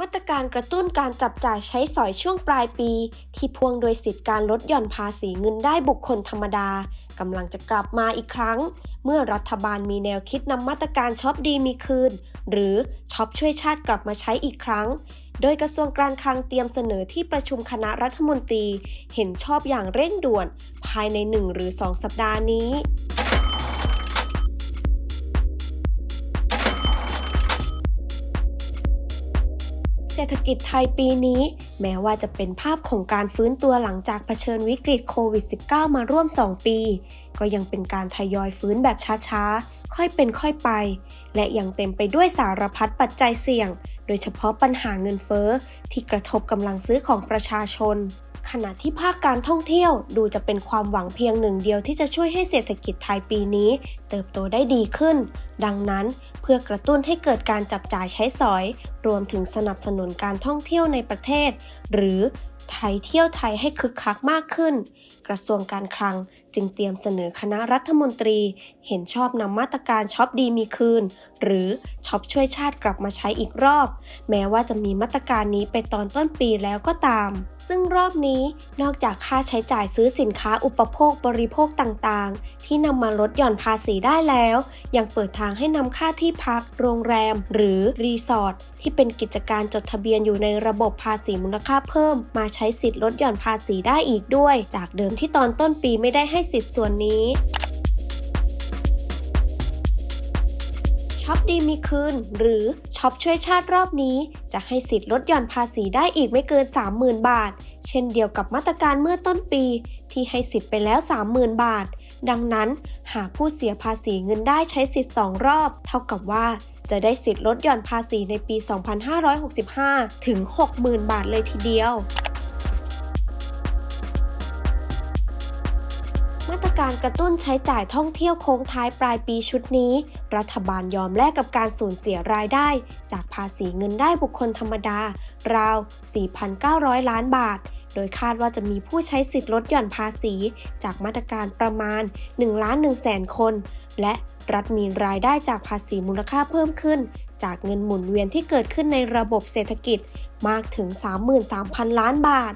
มาตรการกระตุ้นการจับจ่ายใช้สอยช่วงปลายปี ที่พ่วงโดยสิทธิการลดหย่อนภาษีเงินได้บุคคลธรรมดากำลังจะกลับมาอีกครั้ง เมื่อรัฐบาลมีแนวคิดนำมาตรการช็อปดีมีคืน หรือช็อปช่วยชาติกลับมาใช้อีกครั้ง โดยกระทรวงการคลังเตรียมเสนอที่ประชุมคณะรัฐมนตรี เห็นชอบอย่างเร่งด่วน ภายใน 1 หรือ 2 สัปดาห์นี้ เศรษฐกิจไทยปีนี้ แม้ว่าจะเป็นภาพของการฟื้นตัวหลังจากเผชิญวิกฤตโควิด -19 มาร่วม 2 ปี ก็ยังเป็นการทยอยฟื้นแบบช้าๆ ค่อยเป็นค่อยไป และยังเต็มไปด้วยสารพัดปัจจัยเสี่ยง โดยเฉพาะปัญหาเงินเฟ้อที่กระทบกำลังซื้อของประชาชน ขณะที่ภาคการท่องเที่ยวดูจะเป็นความหวังเพียงหนึ่งเดียวที่จะช่วยให้เศรษฐกิจไทยปีนี้ เติบโตได้ดีขึ้น ดังนั้นเพื่อกระตุ้นให้เกิดการจับจ่ายใช้สอย รวมถึงสนับสนุนการท่องเที่ยวในประเทศ หรือไทยเที่ยวไทยให้คึกคักมากขึ้น กระทรวงการคลัง จึงเตรียมเสนอคณะรัฐมนตรี เห็นชอบนำมาตรการช็อปดีมีคืน หรือช็อปช่วยชาติกลับมาใช้อีกรอบ แม้ว่าจะมีมาตรการนี้ไปตอนต้นปีแล้วก็ตาม ซึ่งรอบนี้นอกจากค่าใช้จ่ายซื้อสินค้าอุปโภคบริโภคต่างๆ ที่นำมาลดหย่อนภาษีได้แล้ว ยังเปิดทางให้นำค่าที่พัก โรงแรม หรือรีสอร์ทที่เป็นกิจการจดทะเบียนอยู่ในระบบภาษีมูลค่าเพิ่ม มาใช้สิทธิ์ลดหย่อนภาษีได้อีกด้วย จากเดิมที่ตอนต้นปีไม่ได้ให้สิทธิ์ส่วนนี้ช็อปดีมีคืน หรือช็อปช่วยชาติรอบนี้ จะให้สิทธิ์ลดหย่อนภาษีได้อีกไม่เกิน 30,000 บาท เช่นเดียวกับมาตรการเมื่อต้นปี ที่ให้สิทธิ์ไปแล้ว 30,000 บาท ดังนั้น หากผู้เสียภาษีเงินได้ใช้สิทธิ์ 2 รอบ เท่ากับว่าจะได้สิทธิ์ลดหย่อนภาษีในปี 2565 ถึง 60,000 บาทเลยทีเดียว มาตรการกระตุ้นใช้จ่ายท่องเที่ยวโค้งท้ายปลายปีชุดนี้ รัฐบาลยอมแลกกับการสูญเสียรายได้ จากภาษีเงินได้บุคคลธรรมดา ราว 4,900 ล้านบาท โดยคาดว่าจะมีผู้ใช้สิทธิ์ลดหย่อนภาษี จากมาตรการประมาณ1ล้าน1แสนคน และรัฐมีรายได้จากภาษีมูลค่าเพิ่มขึ้น จากเงินหมุนเวียนที่เกิดขึ้นในระบบเศรษฐกิจมากถึง 33,000 ล้านบาท